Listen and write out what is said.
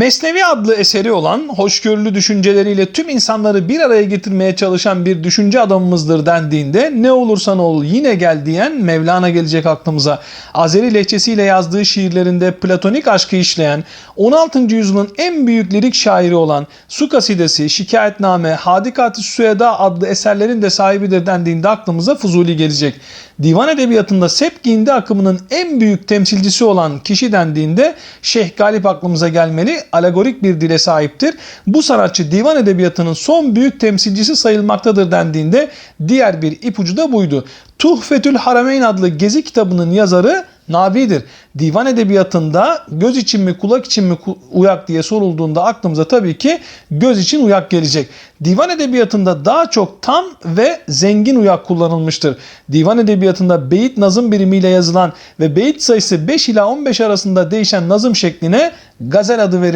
Mesnevi adlı eseri olan hoşgörülü düşünceleriyle tüm insanları bir araya getirmeye çalışan bir düşünce adamımızdır dendiğinde ne olursan ol yine gel diyen Mevlana gelecek aklımıza. Azeri lehçesiyle yazdığı şiirlerinde platonik aşkı işleyen 16. yüzyılın en büyük lirik şairi olan Su Kasidesi, Şikayetname, Hadikat-ı Süeda adlı eserlerin de sahibidir dendiğinde aklımıza Fuzuli gelecek. Divan edebiyatında Sepkindi akımının en büyük temsilcisi olan kişi dendiğinde Şeyh Galip aklımıza gelmeli. Alegorik bir dile sahiptir. Bu sanatçı divan edebiyatının son büyük temsilcisi sayılmaktadır dendiğinde diğer bir ipucu da buydu. Tuhfetül Harameyn adlı gezi kitabının yazarı Nabi'dir. Divan edebiyatında göz için mi kulak için mi uyak diye sorulduğunda aklımıza tabii ki göz için uyak gelecek. Divan edebiyatında daha çok tam ve zengin uyak kullanılmıştır. Divan edebiyatında beyit nazım birimiyle yazılan ve beyit sayısı 5 ila 15 arasında değişen nazım şekline gazel adı verilir.